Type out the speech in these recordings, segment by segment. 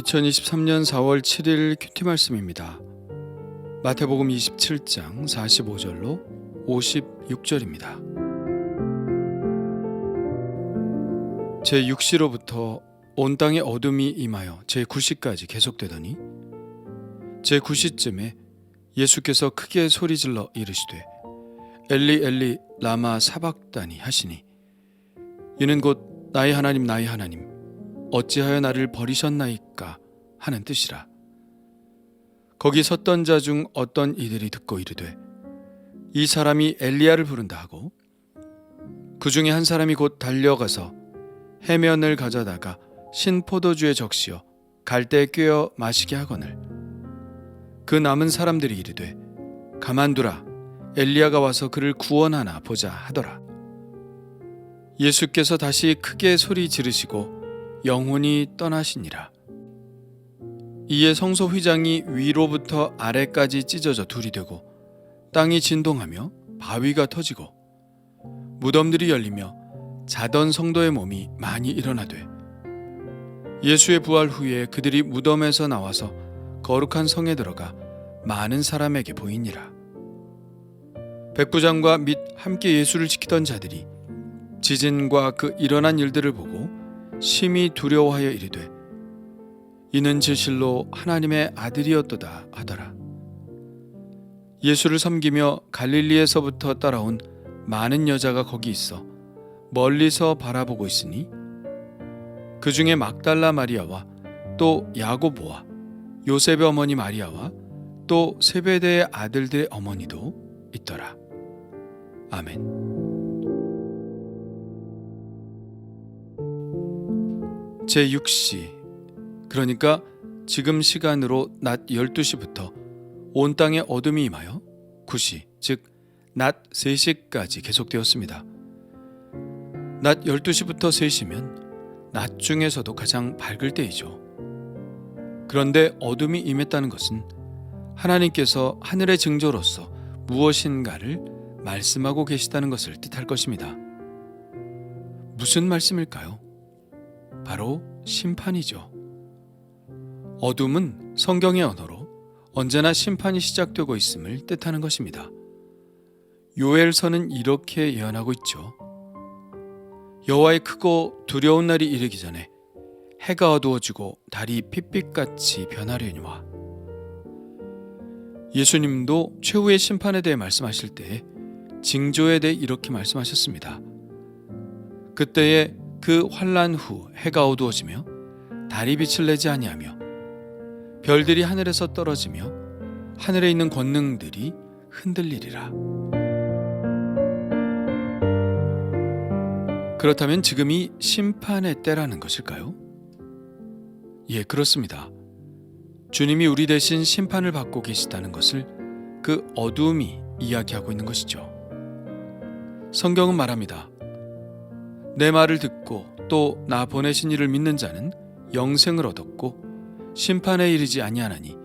2023년 4월 7일 큐티 말씀입니다. 마태복음 27장 45절로 56절입니다. 제 6시로부터 온 땅에 어둠이 임하여 제 9시까지 계속되더니 제 9시쯤에 예수께서 크게 소리질러 이르시되 엘리 엘리 라마 사박다니 하시니 이는 곧 나의 하나님 나의 하나님 어찌하여 나를 버리셨나이까 하는 뜻이라. 거기 섰던 자 중 어떤 이들이 듣고 이르되 이 사람이 엘리야를 부른다 하고 그 중에 한 사람이 곧 달려가서 해면을 가져다가 신 포도주에 적시어 갈대에 꿰어 마시게 하거늘 그 남은 사람들이 이르되 가만두라 엘리야가 와서 그를 구원하나 보자 하더라 예수께서 다시 크게 소리 지르시고 영혼이 떠나시니라. 이에 성소 휘장이 위로부터 아래까지 찢어져 둘이 되고 땅이 진동하며 바위가 터지고 무덤들이 열리며 자던 성도의 몸이 많이 일어나되 예수의 부활 후에 그들이 무덤에서 나와서 거룩한 성에 들어가 많은 사람에게 보이니라. 백부장과 및 함께 예수를 지키던 자들이 지진과 그 일어난 일들을 보고 심히 두려워하여 이르되 이는 진실로 하나님의 아들이었도다 하더라. 예수를 섬기며 갈릴리에서부터 따라온 많은 여자가 거기 있어 멀리서 바라보고 있으니 그 중에 막달라 마리아와 또 야고보와 요셉의 어머니 마리아와 또 세베대의 아들들의 어머니도 있더라. 아멘. 제6시 그러니까 지금 시간으로 낮 12시부터 온 땅에 어둠이 임하여 9시 즉 낮 3시까지 계속되었습니다. 낮 12시부터 3시면 낮 중에서도 가장 밝을 때이죠. 그런데 어둠이 임했다는 것은 하나님께서 하늘의 징조로서 무엇인가를 말씀하고 계시다는 것을 뜻할 것입니다. 무슨 말씀일까요? 바로 심판이죠. 어둠은 성경의 언어로 언제나 심판이 시작되고 있음을 뜻하는 것입니다. 요엘서는 이렇게 예언하고 있죠. 여호와의 크고 두려운 날이 이르기 전에 해가 어두워지고 달이 핏빛같이 변하려니와 예수님도 최후의 심판에 대해 말씀하실 때 징조에 대해 이렇게 말씀하셨습니다. 그때에 그 환란 후 해가 어두워지며 달이 빛을 내지 아니하며 별들이 하늘에서 떨어지며 하늘에 있는 권능들이 흔들리리라. 그렇다면 지금이 심판의 때라는 것일까요? 예, 그렇습니다. 주님이 우리 대신 심판을 받고 계시다는 것을 그 어두움이 이야기하고 있는 것이죠. 성경은 말합니다. 내 말을 듣고 또 나 보내신 이를 믿는 자는 영생을 얻었고 심판에 이르지 아니하나니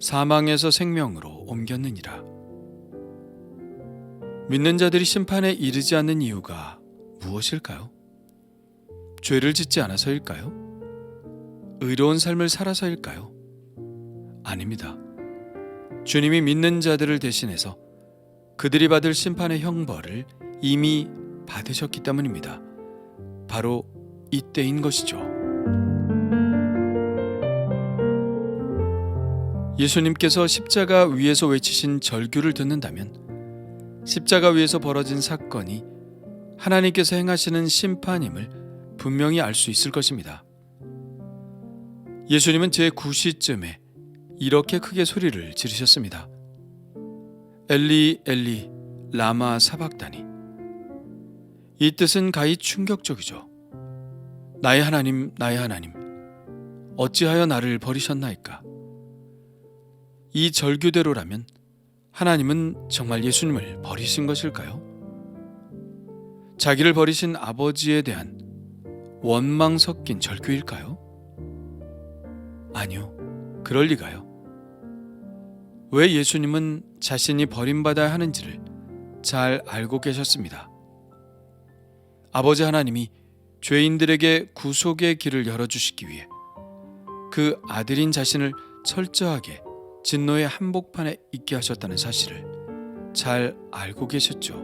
사망에서 생명으로 옮겼느니라. 믿는 자들이 심판에 이르지 않는 이유가 무엇일까요? 죄를 짓지 않아서일까요? 의로운 삶을 살아서일까요? 아닙니다. 주님이 믿는 자들을 대신해서 그들이 받을 심판의 형벌을 이미 받으셨기 때문입니다. 바로 이때인 것이죠. 예수님께서 십자가 위에서 외치신 절규를 듣는다면 십자가 위에서 벌어진 사건이 하나님께서 행하시는 심판임을 분명히 알 수 있을 것입니다. 예수님은 제 9시쯤에 이렇게 크게 소리를 지르셨습니다. 엘리 엘리 라마 사박다니 이 뜻은 가히 충격적이죠. 나의 하나님 나의 하나님 어찌하여 나를 버리셨나이까 이 절규대로라면 하나님은 정말 예수님을 버리신 것일까요? 자기를 버리신 아버지에 대한 원망 섞인 절규일까요? 아니요. 그럴 리가요. 왜 예수님은 자신이 버림받아야 하는지를 잘 알고 계셨습니다. 아버지 하나님이 죄인들에게 구속의 길을 열어주시기 위해 그 아들인 자신을 철저하게 진노의 한복판에 있게 하셨다는 사실을 잘 알고 계셨죠.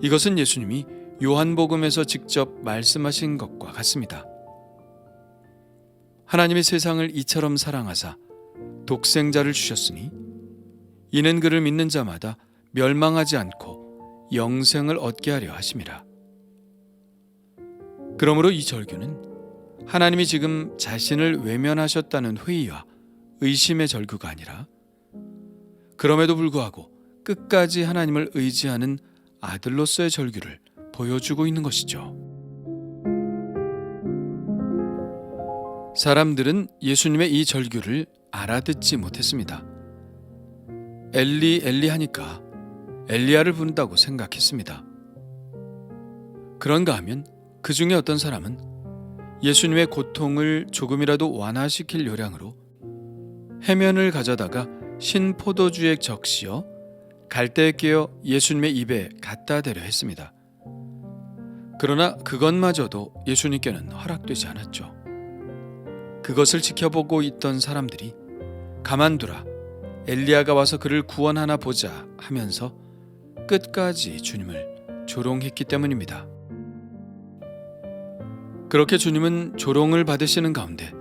이것은 예수님이 요한복음에서 직접 말씀하신 것과 같습니다. 하나님의 세상을 이처럼 사랑하사 독생자를 주셨으니 이는 그를 믿는 자마다 멸망하지 않고 영생을 얻게 하려 하심이라. 그러므로 이 절규는 하나님이 지금 자신을 외면하셨다는 회의와 의심의 절규가 아니라 그럼에도 불구하고 끝까지 하나님을 의지하는 아들로서의 절규를 보여주고 있는 것이죠. 사람들은 예수님의 이 절규를 알아듣지 못했습니다. 엘리 엘리 하니까 엘리야를 부른다고 생각했습니다. 그런가 하면 그 중에 어떤 사람은 예수님의 고통을 조금이라도 완화시킬 요량으로 해면을 가져다가 신포도주에 적시어 갈대에 끼어 예수님의 입에 갖다 대려 했습니다. 그러나 그것마저도 예수님께는 허락되지 않았죠. 그것을 지켜보고 있던 사람들이 가만두라 엘리야가 와서 그를 구원하나 보자 하면서 끝까지 주님을 조롱했기 때문입니다. 그렇게 주님은 조롱을 받으시는 가운데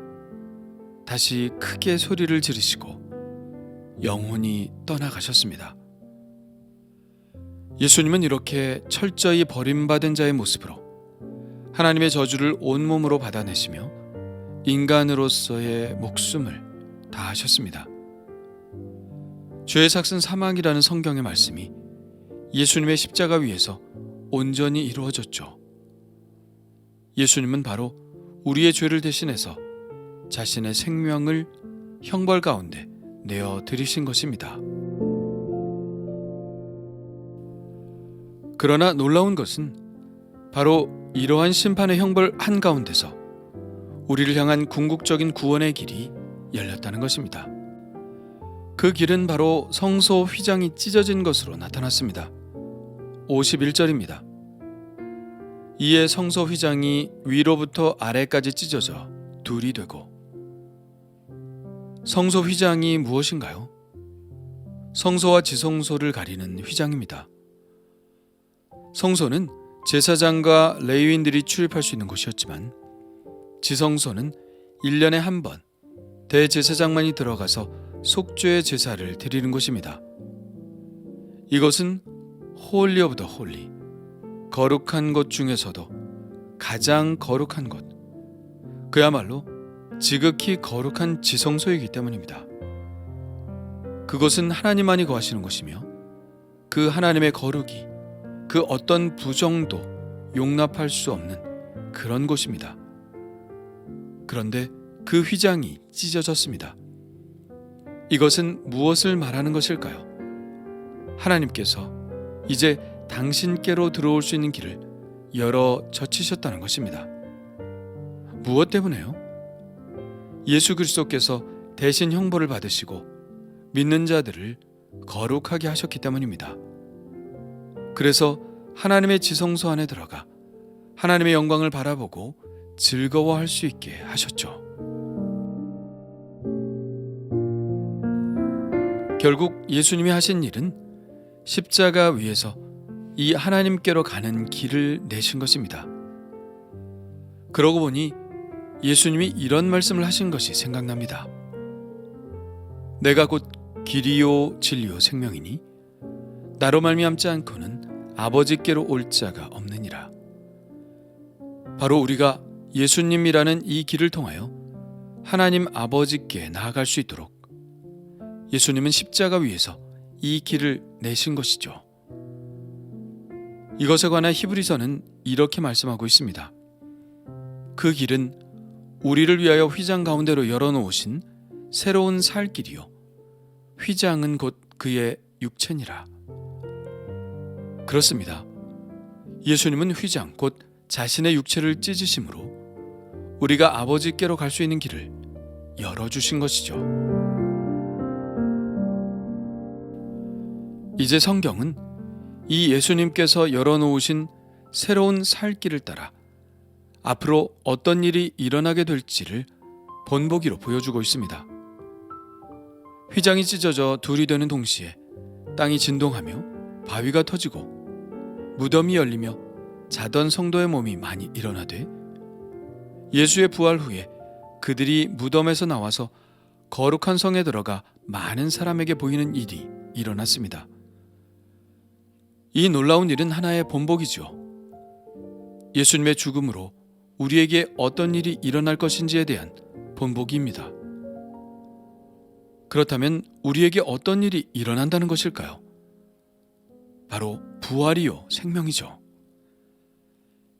다시 크게 소리를 지르시고 영혼이 떠나가셨습니다. 예수님은 이렇게 철저히 버림받은 자의 모습으로 하나님의 저주를 온몸으로 받아내시며 인간으로서의 목숨을 다하셨습니다. 죄의 삭슨 사망이라는 성경의 말씀이 예수님의 십자가 위에서 온전히 이루어졌죠. 예수님은 바로 우리의 죄를 대신해서 자신의 생명을 형벌 가운데 내어 드리신 것입니다. 그러나 놀라운 것은 바로 이러한 심판의 형벌 한가운데서 우리를 향한 궁극적인 구원의 길이 열렸다는 것입니다. 그 길은 바로 성소 휘장이 찢어진 것으로 나타났습니다. 51절입니다. 이에 성소 휘장이 위로부터 아래까지 찢어져 둘이 되고 성소 휘장이 무엇인가요? 성소와 지성소를 가리는 휘장입니다. 성소는 제사장과 레위인들이 출입할 수 있는 곳이었지만 지성소는 1년에 한 번 대제사장만이 들어가서 속죄의 제사를 드리는 곳입니다. 이것은 홀리 오브 더 홀리 거룩한 곳 중에서도 가장 거룩한 곳 그야말로 지극히 거룩한 지성소이기 때문입니다. 그것은 하나님만이 거하시는 곳이며 그 하나님의 거룩이 그 어떤 부정도 용납할 수 없는 그런 곳입니다. 그런데 그 휘장이 찢어졌습니다. 이것은 무엇을 말하는 것일까요? 하나님께서 이제 당신께로 들어올 수 있는 길을 열어 젖히셨다는 것입니다. 무엇 때문에요? 예수 그리스도께서 대신 형벌을 받으시고 믿는 자들을 거룩하게 하셨기 때문입니다. 그래서 하나님의 지성소 안에 들어가 하나님의 영광을 바라보고 즐거워할 수 있게 하셨죠. 결국 예수님이 하신 일은 십자가 위에서 이 하나님께로 가는 길을 내신 것입니다. 그러고 보니 예수님이 이런 말씀을 하신 것이 생각납니다. 내가 곧 길이요 진리요 생명이니 나로 말미암지 않고는 아버지께로 올 자가 없느니라. 바로 우리가 예수님이라는 이 길을 통하여 하나님 아버지께 나아갈 수 있도록 예수님은 십자가 위에서 이 길을 내신 것이죠. 이것에 관한 히브리서는 이렇게 말씀하고 있습니다. 그 길은 우리를 위하여 휘장 가운데로 열어놓으신 새로운 살 길이요. 휘장은 곧 그의 육체니라. 그렇습니다. 예수님은 휘장, 곧 자신의 육체를 찢으심으로 우리가 아버지께로 갈 수 있는 길을 열어주신 것이죠. 이제 성경은 이 예수님께서 열어놓으신 새로운 살 길을 따라 앞으로 어떤 일이 일어나게 될지를 본보기로 보여주고 있습니다. 휘장이 찢어져 둘이 되는 동시에 땅이 진동하며 바위가 터지고 무덤이 열리며 자던 성도의 몸이 많이 일어나되 예수의 부활 후에 그들이 무덤에서 나와서 거룩한 성에 들어가 많은 사람에게 보이는 일이 일어났습니다. 이 놀라운 일은 하나의 본보기죠. 예수님의 죽음으로 우리에게 어떤 일이 일어날 것인지에 대한 본보기입니다. 그렇다면 우리에게 어떤 일이 일어난다는 것일까요? 바로 부활이요 생명이죠.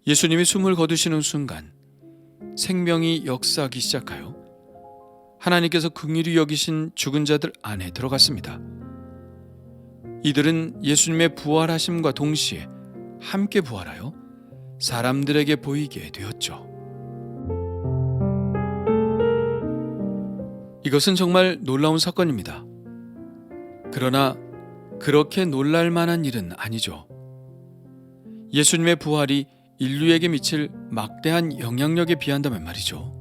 예수님이 숨을 거두시는 순간 생명이 역사하기 시작하여 하나님께서 긍휼히 여기신 죽은 자들 안에 들어갔습니다. 이들은 예수님의 부활하심과 동시에 함께 부활하여 사람들에게 보이게 되었죠. 이것은 정말 놀라운 사건입니다. 그러나 그렇게 놀랄 만한 일은 아니죠. 예수님의 부활이 인류에게 미칠 막대한 영향력에 비한다면 말이죠.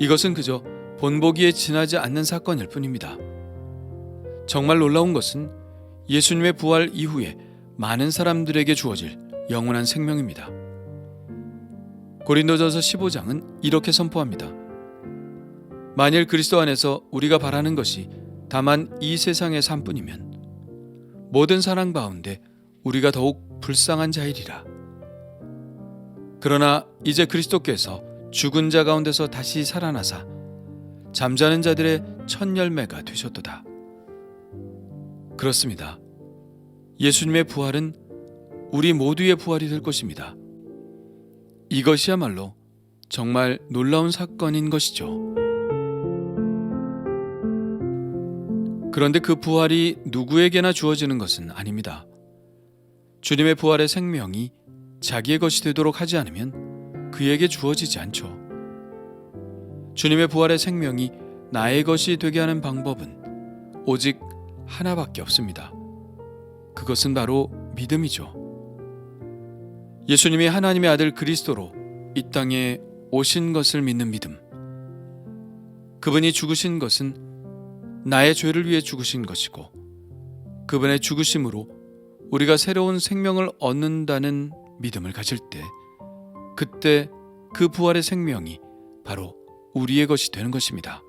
이것은 그저 본보기에 지나지 않는 사건일 뿐입니다. 정말 놀라운 것은 예수님의 부활 이후에 많은 사람들에게 주어질 영원한 생명입니다. 고린도전서 15장은 이렇게 선포합니다. 만일 그리스도 안에서 우리가 바라는 것이 다만 이 세상의 삶뿐이면 모든 사랑 가운데 우리가 더욱 불쌍한 자이리라. 그러나 이제 그리스도께서 죽은 자 가운데서 다시 살아나사 잠자는 자들의 첫 열매가 되셨도다. 그렇습니다. 예수님의 부활은 우리 모두의 부활이 될 것입니다. 이것이야말로 정말 놀라운 사건인 것이죠. 그런데 그 부활이 누구에게나 주어지는 것은 아닙니다. 주님의 부활의 생명이 자기의 것이 되도록 하지 않으면 그에게 주어지지 않죠. 주님의 부활의 생명이 나의 것이 되게 하는 방법은 오직 하나밖에 없습니다. 그것은 바로 믿음이죠. 예수님이 하나님의 아들 그리스도로 이 땅에 오신 것을 믿는 믿음. 그분이 죽으신 것은 나의 죄를 위해 죽으신 것이고 그분의 죽으심으로 우리가 새로운 생명을 얻는다는 믿음을 가질 때 그때 그 부활의 생명이 바로 우리의 것이 되는 것입니다.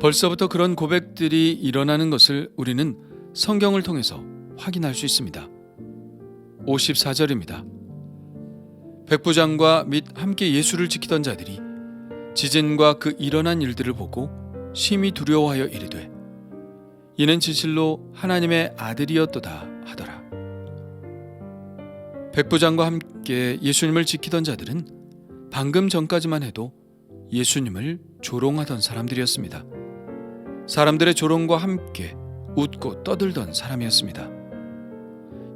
벌써부터 그런 고백들이 일어나는 것을 우리는 성경을 통해서 확인할 수 있습니다. 54절입니다. 백부장과 및 함께 예수를 지키던 자들이 지진과 그 일어난 일들을 보고 심히 두려워하여 이르되 이는 진실로 하나님의 아들이었도다 하더라. 백부장과 함께 예수님을 지키던 자들은 방금 전까지만 해도 예수님을 조롱하던 사람들이었습니다. 사람들의 조롱과 함께 웃고 떠들던 사람이었습니다.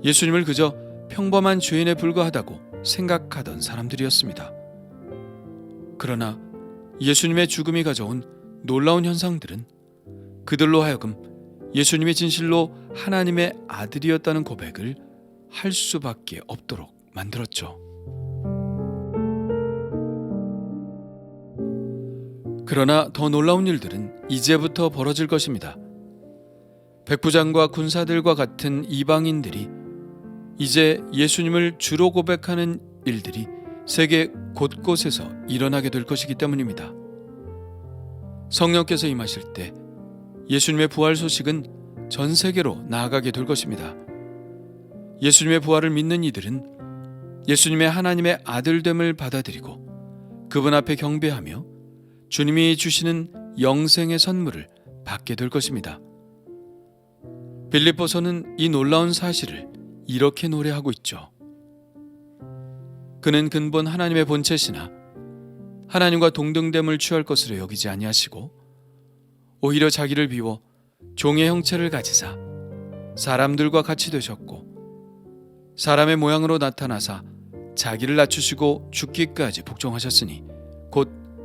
예수님을 그저 평범한 죄인에 불과하다고 생각하던 사람들이었습니다. 그러나 예수님의 죽음이 가져온 놀라운 현상들은 그들로 하여금 예수님이 진실로 하나님의 아들이었다는 고백을 할 수밖에 없도록 만들었죠. 그러나 더 놀라운 일들은 이제부터 벌어질 것입니다. 백부장과 군사들과 같은 이방인들이 이제 예수님을 주로 고백하는 일들이 세계 곳곳에서 일어나게 될 것이기 때문입니다. 성령께서 임하실 때 예수님의 부활 소식은 전 세계로 나아가게 될 것입니다. 예수님의 부활을 믿는 이들은 예수님의 하나님의 아들됨을 받아들이고 그분 앞에 경배하며 주님이 주시는 영생의 선물을 받게 될 것입니다. 빌립보서는 이 놀라운 사실을 이렇게 노래하고 있죠. 그는 근본 하나님의 본체시나 하나님과 동등됨을 취할 것으로 여기지 아니하시고 오히려 자기를 비워 종의 형체를 가지사 사람들과 같이 되셨고 사람의 모양으로 나타나사 자기를 낮추시고 죽기까지 복종하셨으니 곧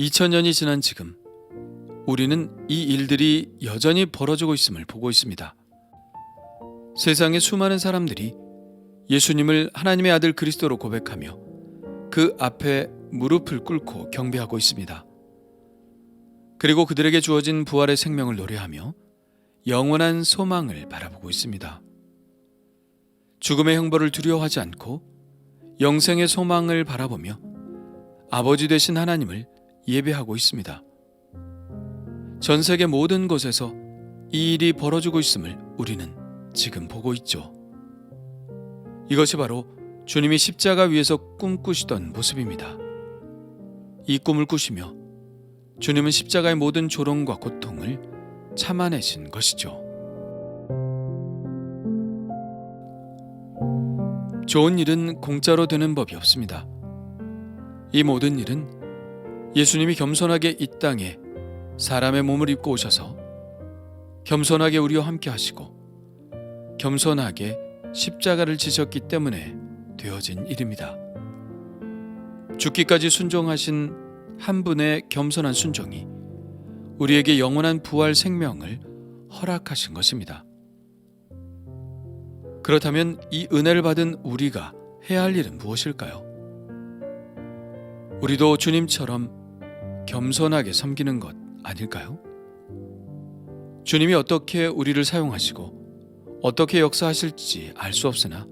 2000년이 지난 지금 우리는 이 일들이 여전히 벌어지고 있음을 보고 있습니다. 세상의 수많은 사람들이 예수님을 하나님의 아들 그리스도로 고백하며 그 앞에 무릎을 꿇고 경배하고 있습니다. 그리고 그들에게 주어진 부활의 생명을 노래하며 영원한 소망을 바라보고 있습니다. 죽음의 형벌을 두려워하지 않고 영생의 소망을 바라보며 아버지 되신 하나님을 예배하고 있습니다. 전 세계 모든 곳에서 이 일이 벌어지고 있음을 우리는 지금 보고 있죠. 이것이 바로 주님이 십자가 위에서 꿈꾸시던 모습입니다. 이 꿈을 꾸시며 주님은 십자가의 모든 조롱과 고통을 참아내신 것이죠. 좋은 일은 공짜로 되는 법이 없습니다. 이 모든 일은 예수님이 겸손하게 이 땅에 사람의 몸을 입고 오셔서 겸손하게 우리와 함께 하시고 겸손하게 십자가를 지셨기 때문에 되어진 일입니다. 죽기까지 순종하신 한 분의 겸손한 순종이 우리에게 영원한 부활 생명을 허락하신 것입니다. 그렇다면 이 은혜를 받은 우리가 해야 할 일은 무엇일까요? 우리도 주님처럼 겸손하게 섬기는 것 아닐까요? 주님이 어떻게 우리를 사용하시고 어떻게 역사하실지 알 수 없으나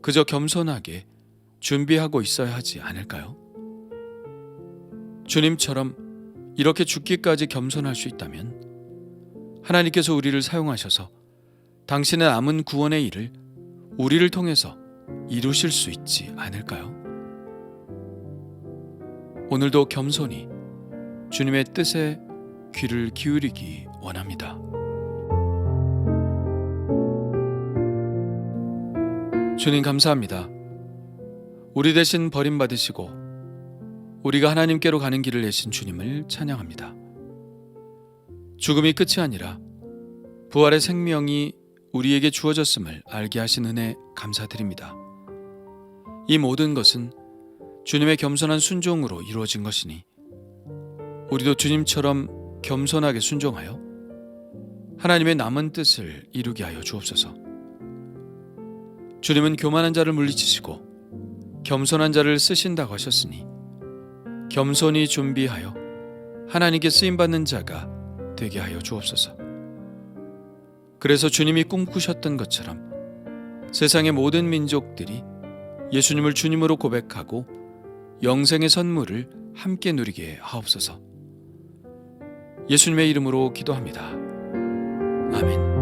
그저 겸손하게 준비하고 있어야 하지 않을까요? 주님처럼 이렇게 죽기까지 겸손할 수 있다면 하나님께서 우리를 사용하셔서 당신의 남은 구원의 일을 우리를 통해서 이루실 수 있지 않을까요? 오늘도 겸손히 주님의 뜻에 귀를 기울이기 원합니다. 주님 감사합니다. 우리 대신 버림받으시고 우리가 하나님께로 가는 길을 내신 주님을 찬양합니다. 죽음이 끝이 아니라 부활의 생명이 우리에게 주어졌음을 알게 하신 은혜 감사드립니다. 이 모든 것은 주님의 겸손한 순종으로 이루어진 것이니 우리도 주님처럼 겸손하게 순종하여 하나님의 남은 뜻을 이루게 하여 주옵소서. 주님은 교만한 자를 물리치시고 겸손한 자를 쓰신다고 하셨으니 겸손히 준비하여 하나님께 쓰임 받는 자가 되게 하여 주옵소서. 그래서 주님이 꿈꾸셨던 것처럼 세상의 모든 민족들이 예수님을 주님으로 고백하고 영생의 선물을 함께 누리게 하옵소서. 예수님의 이름으로 기도합니다. 아멘.